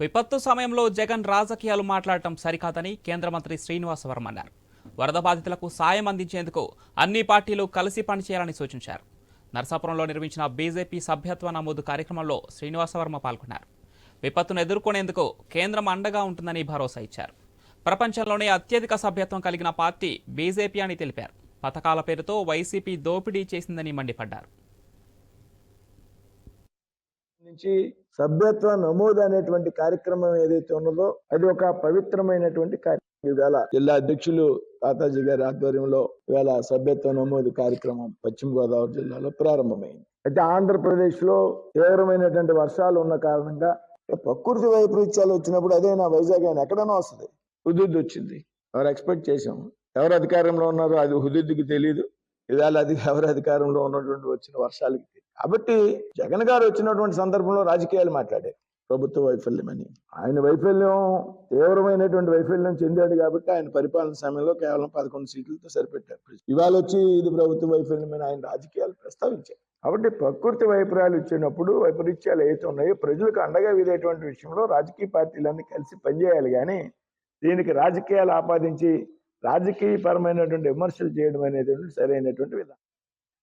విపత్తు సమయంలో జగన్ రాజకీయాలు మాట్లాడటం సరికాదని కేంద్ర మంత్రి శ్రీనివాస వర్మ అన్నారు. వరద బాధితులకు సాయం అందించేందుకు అన్ని పార్టీలు కలిసి పనిచేయాలని సూచించారు. నరసాపురంలో నిర్మించిన బీజేపీ సభ్యత్వ నమోదు కార్యక్రమంలో శ్రీనివాస వర్మ పాల్గొన్నారు. విపత్తును ఎదుర్కొనేందుకు కేంద్రం అండగా ఉంటుందని భరోసా ఇచ్చారు. ప్రపంచంలోనే అత్యధిక సభ్యత్వం కలిగిన పార్టీ బీజేపీ అని తెలిపారు. పథకాల పేరుతో వైసీపీ దోపిడీ చేసిందని మండిపడ్డారు. నుంచి సభ్యత్వ నమోదు అనేటువంటి కార్యక్రమం ఏదైతే ఉన్నదో అది ఒక పవిత్రమైనటువంటి కార్యక్రమం. ఇవాళ జిల్లా అధ్యక్షులు తాతాజీ గారి ఆధ్వర్యంలో ఇవాళ సభ్యత్వ నమోదు కార్యక్రమం పశ్చిమ గోదావరి జిల్లాలో ప్రారంభమైంది. అయితే ఆంధ్రప్రదేశ్లో తీవ్రమైనటువంటి వర్షాలు ఉన్న కారణంగా ప్రకృతి వైపరీత్యాలు వచ్చినప్పుడు అదే నా వైజాగ్ అయినా ఎక్కడైనా వస్తుంది. హుదుద్ది వచ్చింది. ఎవరు ఎక్స్పెక్ట్ చేశాము? ఎవరు అధికారంలో ఉన్నారో అది హుదుద్దికి తెలియదు ఇవాళ అది ఎవరు అధికారంలో ఉన్నటువంటి వచ్చిన వర్షాలకి తెలియదు. కాబట్టి జగన్ గారు వచ్చినటువంటి సందర్భంలో రాజకీయాలు మాట్లాడారు. ప్రభుత్వ వైఫల్యం అని. ఆయన వైఫల్యం తీవ్రమైనటువంటి వైఫల్యం చెందాడు కాబట్టి ఆయన పరిపాలన సమయంలో కేవలం పదకొండు సీట్లతో సరిపెట్టారు. ఇవాళ వచ్చి ఇది ప్రభుత్వ వైఫల్యం అని ఆయన రాజకీయాలు ప్రస్తావించారు. కాబట్టి ప్రకృతి వైపర్యాలు ఇచ్చినప్పుడు వైపరీత్యాలు ఏవైతే ఉన్నాయో ప్రజలకు అండగా వీరేటువంటి విషయంలో రాజకీయ పార్టీలన్నీ కలిసి పనిచేయాలి కానీ దీనికి రాజకీయాలు ఆపాదించి రాజకీయపరమైనటువంటి విమర్శలు చేయడం అనేది సరైనటువంటి విధానం.